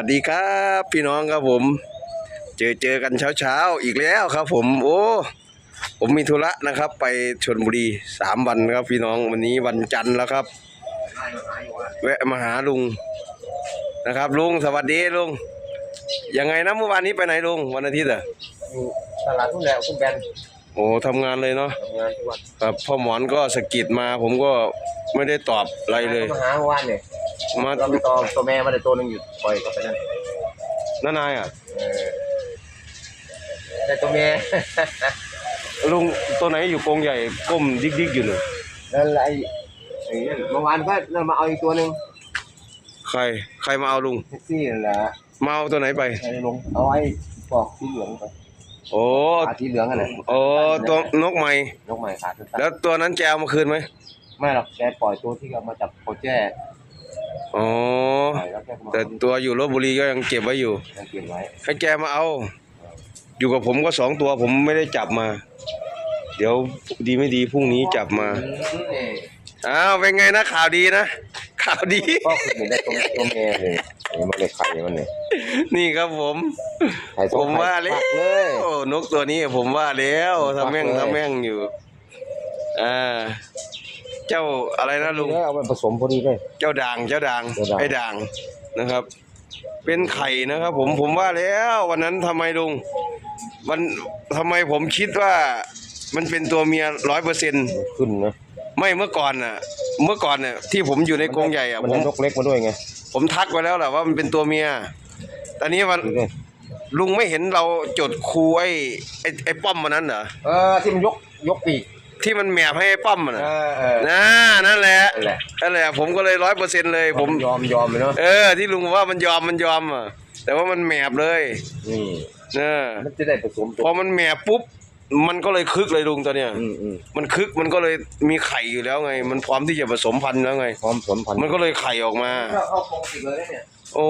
วัสดีครับพี่น้องครับผม เจอเจอกันเช้าเช้าๆอีกแล้วครับ ผม โอ้ ผมมีธุระนะครับ ไปชนบุรีสามวันครับ พี่น้องวันนี้วันจันทร์แล้วครับ แวะมาหาลุงนะครับ ลุงสวัสดีลุงยังไงนะเมื่อวานนี้ไปไหนลุงวันอาทิตย์อะอยู่ตลาดทุ่งแล้วคุณแบนโอ้ทำงานเลยเนาะทำงานทุกวันครับพ่อหมอนก็สะกิดมา ผมก็ไม่ได้ตอบอะไรเลยมาหาเมื่อวานเนี่ย มาเราไปตอตัวแม่มาได้ตัวหนึงอยู่ปล่อยกลับไปนั่นน้านายอะเออได้ตัวแม่ ลุงตัวไหนอยู่กรงใหญ่ก้มดิกๆอยู่เลยแล้วไอ้ไอ้นั่นเมื่อวานก็นั่นมาเอาอีกตัวหนึ่งใคร ใครมาเอาลุงแท็กซี่นั่นแหละมาเอาตัวไหนไปไอ้ลงเอาไอ้ปอกสีเหลืองไปโอ้ขาสีเหลืองอันไหนโอ้ตัวนกใหม่นกใหม่ขาสั้นแล้วตัวนั้นแกเอามาคืนไหมๆไม่หรอกแกปล่อยตัวที่เอามาจับโคแจ้ อ๋อปล่อยแล้วแกก็มาแต่ตัวอยู่ลบบุรีก็ยังเก็บไว้อยู่ยังเก็บไว้ให้แกมาเอา อยู่กับผมก็สองตัวผมไม่ได้จับมา เดี๋ยวดีไม่ดีพรุ่งนี้จับมาอืมนี่อ้าวเป็นไงนะข่าวดีนะ ข่าวดีก็คือเห็นได้ตัวตัวแม่เลยเห็นมันเลยไข่มันเนี่ยนี่ครับผม ไข่ผมว่าแล้ไข่วปักเลย โอ้นกตัวนี้ผมว่าแล้วทำแม่งปักเลยทำแม่งอยู่ อ่า เจ้าอะไรนะลุง แล้วเอาไปผสมพอดีเลย เจ้าด่างเจ้าด่างเจ้าด่าง ไอ้ด่างนะครับ เป็นไข่นะครับ ผมผมว่าแล้ววันนั้นทำไมลุงมันทำไมผมคิดว่า มันเป็นตัวเมียร้อยเปอร์เซ็นขึ้นนะไม่เมื่อก่อนน่ะ เมื่อก่อนน่ะที่ผมอยู่ในกรงใหญ่อะมันผมได้นกเล็กมาด้วยไงผมทักไว้แล้วแหละว่ามันเป็นตัวเมียตอนนี้วันดูดิลุงไม่เห็นเราจดครูไอ้ไอ้ไอ้ป้อมมันนั้นเหรอเออที่มันยกยกปีก ที่มันแมบให้ไอ้ป้อมมันเอน่ะอเออน่านั่นแหละนั่นแหละ นั่นแหละ ผมก็เลยร้อยเปอร์เซ็นต์เลยผมยอมยอมเลยเนาะเออ ที่ลุงบอกว่ามันยอมมันยอมอะแต่ว่ามันแมบเลยนี่เออมันจะได้ผสมตัพวอมันแมบปุ๊บมันก็เลยคึกเลยลุงตัวเนี้ยอืมอืมมันคึกมันก็เลยมีไข่อยู่แล้วไง มันพร้อมที่จะผสมพันธุ์แล้วไง พร้อมผลพันธุ์มันก็เลยไข่ออกมาถ้าเข้าโครงติดเลยเนี่ยโอ้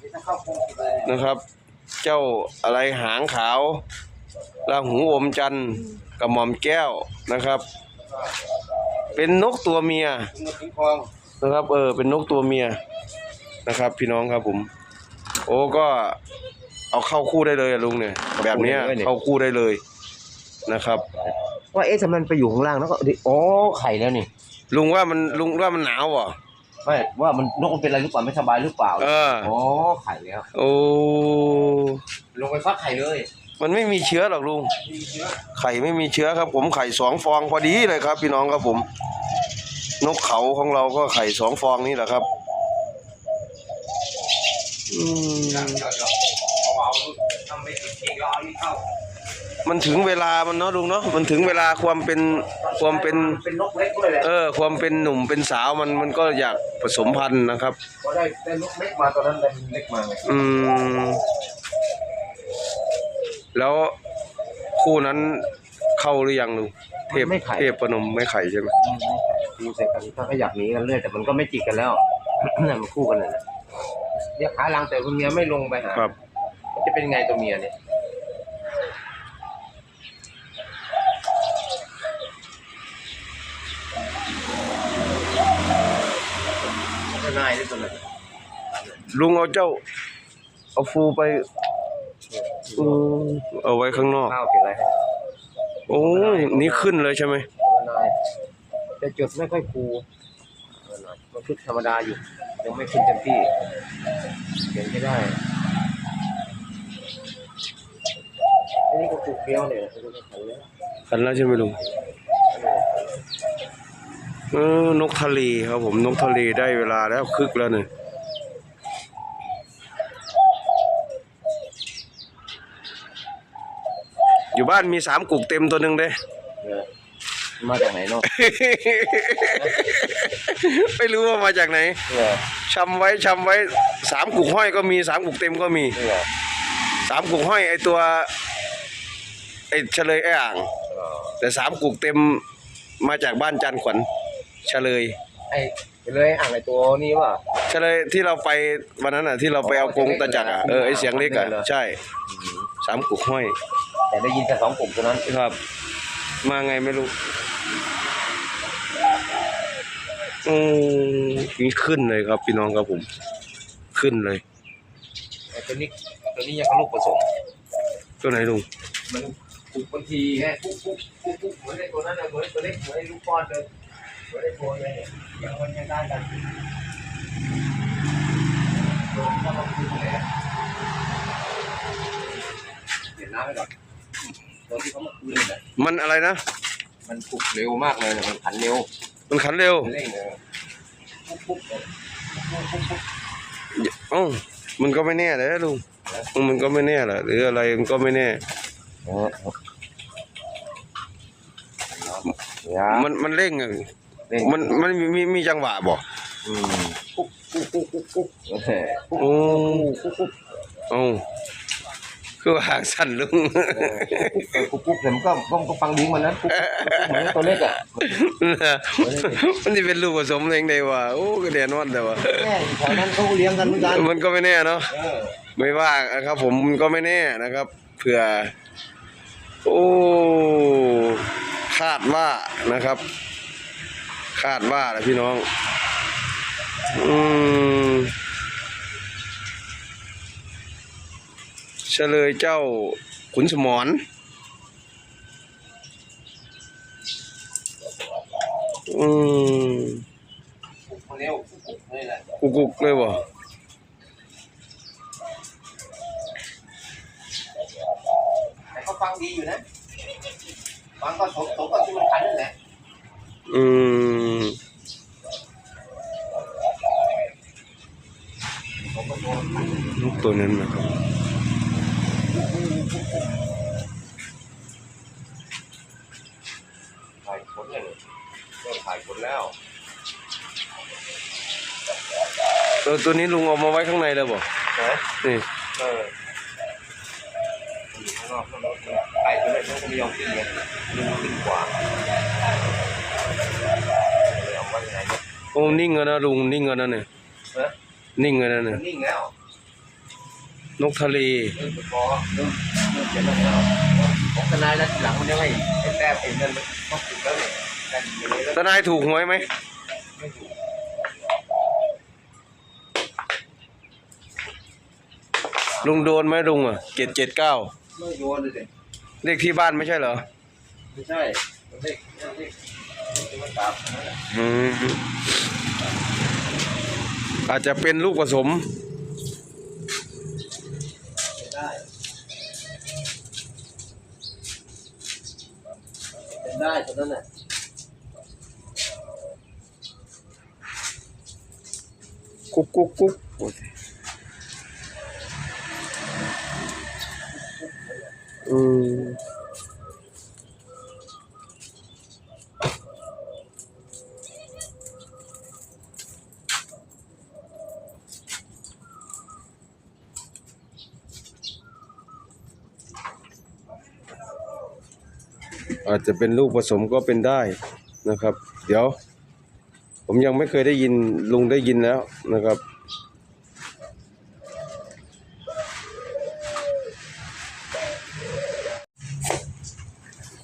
นี่ถ้าเข้าโครงติดเลยเนี่ยนะครับ เจ้าอะไรหางขาว ราหูอมจันทร์กระหม่อมแก้วนะครับ เป็นนกตัวเมียถึงมาถึงคลองนะครับ เออ เป็นนกตัวเมียนะครับ พี่น้องครับผม โอ้ก็เอาเข้าคู่ได้เลยอะลุงเนี่ย แบบเนี้ยเข้าคู่ได้เลยนะครับ ว่าเอ๊ะทำไมมันไปอยู่ข้างล่างแล้วก็ดิอ๋อไข่แล้วนี่ ลุงว่ามันลุงว่ามันหนาวเหรอไม่ว่ามันนกมันเป็นอะไรหรือเปล่าไม่สบายหรือเปล่าเอออ๋อไข่แล้ว โอ้ลงไปฟักไข่เลย มันไม่มีเชื้อหรอกลุงมีเชื้อไข่ไม่มีเชื้อครับ ผมไข่สองฟองพอดีเลยครับ พี่น้องครับผม นกเขาของเราก็ไข่สองฟองนี่แหละครับอืมเดี๋ยวเดี๋ยวเอาเอาทำไม่ติดเองแล้วเอานี่เข้ามันถึงเวลามันเนาะลุงเนาะมันถึงเวลาความเป็นความเป็นเป็นนกเล็กด้วยแหละเออ ความเป็นหนุ่มเป็นสาวมันมันก็อยากผสมพันธุ์นะครับพอได้ได้นกเล็กมาตอนนั้นได้เล็กมาไงอืม แล้วคู่นั้นเข้าหรือยังลุงเทพเทพประนมไม่ไข่ใช่ไหมดูเสร็จกันถ้าก็อยากหนีกันเรื่อยแต่มันก็ไม่จิกกันแล้ว เนี่ยมันคู่กันเลยนะเรียกขาลังแต่คุณเมียไม่ลงไปหาครับมันจะเป็นไงตัวเมียเนี่ยก็นายด้วยตัวนั้นลุงเอาเจ้า เอาฟูไป อืมเอาไว้ข้างนอก ข้าวเป็นไรให้โอ้ยนี่ขึ้นเลยใช่ไหมก็นายแต่จุดไม่ค่อยคูมันขึ้นธรรมดาอยู่ ยังไม่ขึ้นเต็มที่เขียนไม่ได้ อันนี้ก็ปลูกเดียวเนี่ยจะไม่ขันแล้วกันแล้วใช่ไหมลุงเออนกทะเลครับผมนกทะเลได้เวลาแล้วคึกแล้วเนี่ยอยู่ บ้านมีสามกุกเต็มตัวหนึ่งเด้เออมาจากไหนเนาะไม่รู้ว่ามาจากไหนเนี่ยชำไว้ชำไว้สามกุกห้อยก็มีสามกุกเต็มก็มีเนี่ยสามกุกห้อยไอตัวไอเฉลยไออ่างเออแต่สามกุกเต็มมาจากบ้านจันทร์ขวัญเฉลยไอ้ไปเลยอ่างไอ้ตัวนี้ว่ะเฉลยที่เราไปวันนั้นอะที่เราไปเอากรงตะจักรอะเออไอเสียงเล็กอะเหรอใช่สามกุกห้อย แต่ได้ยินแค่สองกลุ่มเท่านั้นครับ มาไงไม่รู้อืมนี่ขึ้นเลยครับพี่น้องครับผม ขึ้นเลยไอ้ตัวนี้ตัวนี้ยังกับลูกผสมตัวไหนลุงมันปุบบางทีไงปุ๊บปุ๊บปุ๊บปุ๊บเหมือนไอ้ตัวนั้นนะเหมือนตัวเล็กเหมือนไอ้ลูกก้อนเลยเหมือนไอ้ตัวเลยเนี่ยยังมันยังได้กันตัวนี้ก็ต้องคุยเลยเห็นน้ำไปก่อน ตัวที่เขามาคุยเนี่ยมันอะไรนะ มันปลุกเร็วมากเลยมันขันเร็วมันขันเร็วมันเร่งเลยปุ๊บปุ๊บปุ๊บปุ๊บปุ๊บปุ๊บเอ้ามันก็ไม่แน่เลยลุงมันก็ไม่แน่แหละหรืออะไรมันก็ไม่แน่ เออเนี่ยมันมันเร่งอะเร่งมันมันมีมีมีจังหวะบ่อืมปุ๊บปุ๊บปุ๊บปุ๊บปุ๊บเออปุ๊บโอ้ปุ๊บปุ๊บ เอ้า คือว่าหางสั่นลุงเออปุ๊บปุ๊บเดี๋ยวมันก็ก็ก็ฟังดิ้งมันนะปุ๊บปุ๊บเหมือนตัวเล็กอะมันจะเป็นลูกผสมเองได้ว่าโอ้ก็แน่นอนแต่ว่า แม่แถวนั้นเขาเลี้ยงกันเหมือนกันมันก็ไม่แน่เนาะ เออไม่ว่านะครับ ผมมันก็ไม่แน่นะครับเผื่อ โอ้คาดว่านะครับ คาดว่าแหละพี่น้อง อืม เฉลยเจ้าขุนสมรอืมปุ๊บมาเร็วปุ๊บปุ๊บนี่แหละกุกกุกเลยบ่แต่เขาฟังดีอยู่นะฟังก็สมสมกับที่มันขันนั่นแหละอืมผมก็โดนลูกตัวนั้นนะครับ ถ่ายผลเลยเริ่มถ่ายผลแล้ว ตัวตัวนี้ลุงเอามาไว้ข้างในเลยบ่นะ นี่เอออยู่ข้างนอกข้างนอกไก่ตัวเล็กมันก็ไม่ยอมขึ้นเลยมันขึ้นกว่าเลยเอาไว้ยังไงเนี่ยโอ้นิ่งแล้วนะลุงนิ่งแล้วนะเนี่ยเออนิ่งแล้วนะมัเนี่ยนนิ่งแล้ว นกทะเลเริ่มจะพอเริ่มเริ่มจะนั่นแล้วของทนายแล้วทีหลังมันยังไม่ไอ้แต้มไอ้นั่นมันต้องถูกแล้วเนี่ยกันอยู่เลยแล้วทนายถูกหวยไหม ไม่ถูกลุงโดนไหมลุงอะเจ็ดเจ็ดเก้าไม่โยนเลยสิเลขที่บ้านไม่ใช่เหรอ ไม่ใช่มันเลขมันเลขมันตามนั่นแหละ อืมอาจจะเป็นลูกผสมไม่ ได้ตอนนั้นน่ะกุ๊กกุ๊กกุ๊กอืม อาจจะเป็นลูกผสมก็เป็นได้นะครับ เดี๋ยว ผมยังไม่เคยได้ยินลุงได้ยินแล้วนะครับ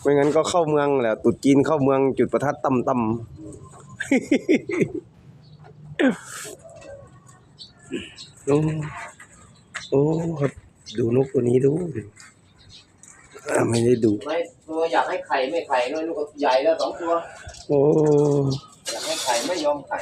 ไม่งั้นก็เข้าเมืองแหละตุดจีนเข้าเมืองจุดประทัดต่ำตำโอ้โอ้ครับดูนกตัวนี้ดูไม่ได้ดู ตัวอยากให้ไข่ไม่ไข่น้อยลูกก็ใหญ่แล้วสองตัว โอ้อยากให้ไข่ไม่ยอมไข่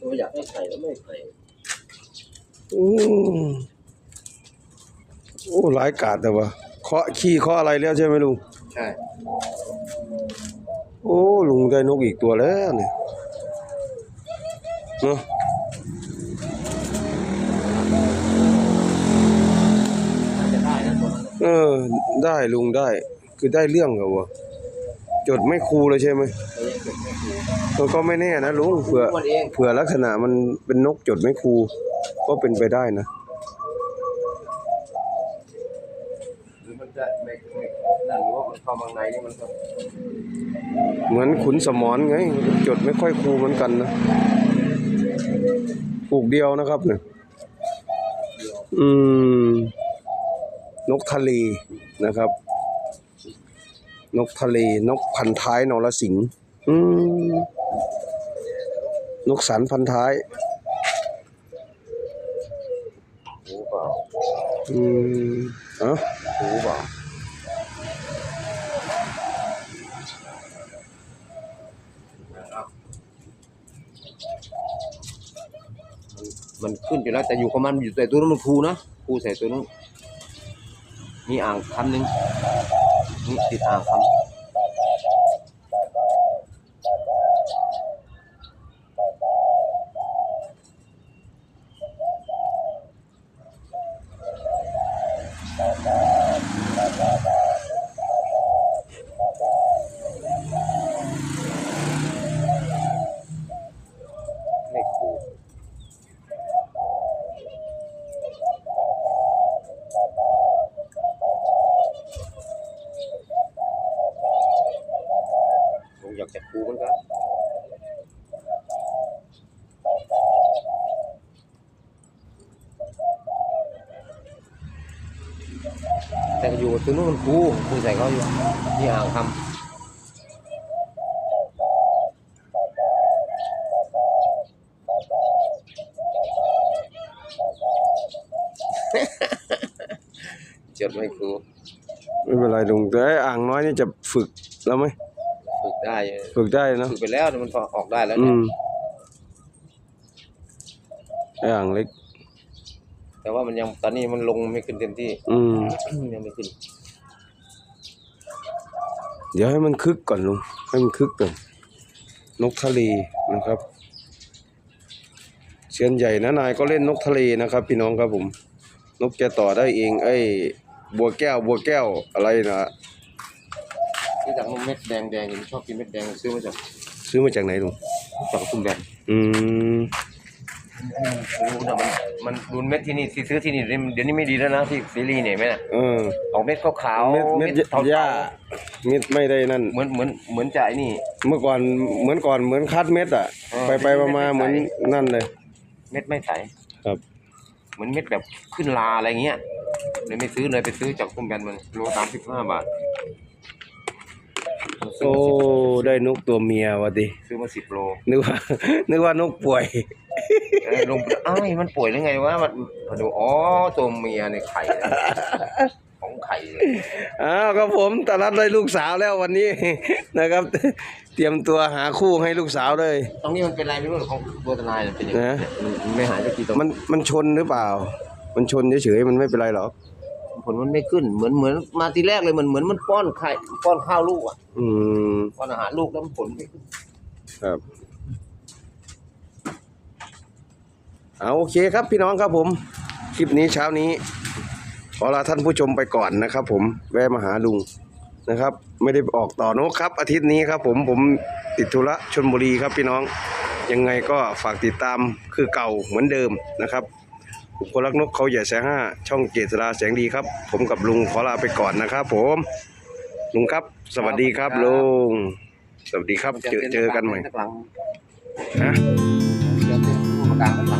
ตัวอยากให้ไข่แล้วไม่ไข่โอ้โอ้หลายกาดแต่ว่าเคาะขี้เคาะอะไรแล้วใช่ไหมลุง ใช่ โอ้ลุงได้นกอีกตัวแล้วเนี่ยเนาะ น่าจะได้นะตัวนั้น เออ ได้ลุงได้ คือได้เรื่องเหรอวะจดไม่ครูเลยใช่ไหมก็ไม่ถูกมันก็ไม่แน่นะลุงเผื่อเผื่อลักษณะมันเป็นนกจดไม่ครูก็เป็นไปได้นะหรือมันจะไม่ไม่นั่นหรือว่ามันเข้ามาในนี่มันเหมือนขุนสมอนไง จดไม่ค่อยครูเหมือนกันนะปลูกเดียวนะครับเนี่ยอืม นกทะเลนะครับ นกทะเล นกพันท้ายนรสิงห์อืมนกสันพันท้ายหูเปล่าอืมเอ้าหูเปล่ามันขึ้นอยู่แล้วแต่อยู่ของมันอยู่แต่ตัวนั้นมันครูนะครูใส่ตัวนู้น มีอ่างคันหนึ่งนี่ติดอ่างคัน ไม่ครูผมอยากจะครูเหมือนกัน แต่ก็อยู่ตัวนู้นมันครูครูใส่เขาอยู่ที่อ่างทำจดไม่ครูไม่เป็นไรลุงแต่ไอ้อ่างน้อยนี่จะฝึกแล้วไหมฝึกได้อยู่ฝึกได้เนอะฝึกไปแล้วแต่มันออกได้แล้วอืเนี่ยมไอ้อ่างเล็ก แต่ว่ามันยังตอนนี้มันลงไม่ขึ้นเต็มที่ อืม ยังไม่ขึ้น เดี๋ยวให้มันคึกก่อนลุง ให้มันคึกก่อน นกทะเลนะครับ เชียนใหญ่นะนายก็เล่นนกทะเลนะครับ พี่น้องครับผม นกแกต่อได้เอง ไอ้ บัวแก้ว บัวแก้วอะไรนะ ที่จากนมเม็ดแดงแดงๆชอบกินเม็ดแดงซื้อมาจากซื้อมาจากไหนลุงจากคุณแบนอืมรู้นะมัน มันดูเม็ดที่นี่ที่ซื้อที่นี่เดี๋ยวนี้เดี๋ยวนี้ไม่ดีแล้วนะที่ซีรีส์เนี่ยไหมน่ะเออออกเม็ดขาวๆเม็ดเม็ดเทาๆหญ้าเม็ดไม่ได้นั่นเหมือนเหมือนเหมือนจะไอ้นี่ เมื่อก่อนเหมือนก่อนเหมือนคัดเม็ดอะ เออไปไปมามาเม็เหมือนดไม่ใส นั่นเลย เม็ดไม่ใสครับ เหมือนเม็ดแบบขึ้นลาอะไรเงี้ยเลยไม่ซื้อเลยไปซื้อจากคุณแบนมันโลสามสิบห้าบาทซื้โอ้มาสิบได้นกตัวเมียวะดิซื้อมาสิบโลนึกว่า นึกว่านกป่วย เออลงอ้ายมันป่วยหรือไงวะมันมาดูอ๋อตัวเมียในไข่เลยของไข่เลยอ้าวครับผมตานัดได้ลูกสาวแล้ววันนี้ นะครับ เตรียมตัวหาคู่ให้ลูกสาวเลย ตรงนี้มันเป็นอะไรไม่รู้ของตัวทนายมันเป็นอย่างนี้นะมันมันไม่หายสักทีตรงมันมันชนหรือเปล่า มันชนเฉยๆมันไม่เป็นไรหรอกผลมันไม่ขึ้นเหมือนเหมือนมาทีแรกเลยเหมือนเหมือนมันป้อนไข่ป้อนข้าวลูกอะอืม ป้อนอาหารลูกแล้วมันผลไม่ขึ้นครับ เอาโอเคครับพี่น้องครับผม คลิปนี้เช้านี้ขอลาท่านผู้ชมไปก่อนนะครับ ผมแวะมาหาลุงนะครับ ไม่ได้ออกต่อนกครับ อาทิตย์นี้ครับ ผมผมติดธุระชนบุรีครับพี่น้องยังไงก็ฝากติดตามคือเก่าเหมือนเดิมนะครับผมคนรักนกเขาใหญ่แสห้าช่องเกษราแสงดีครับ ผมกับลุงขอลาไปก่อนนะครับ ผมลุงครับ สวัสดีครับลุงสวัสดีครับ เจอเจอกันใหม่สักหลังฮะเจอเป็นผู้ประ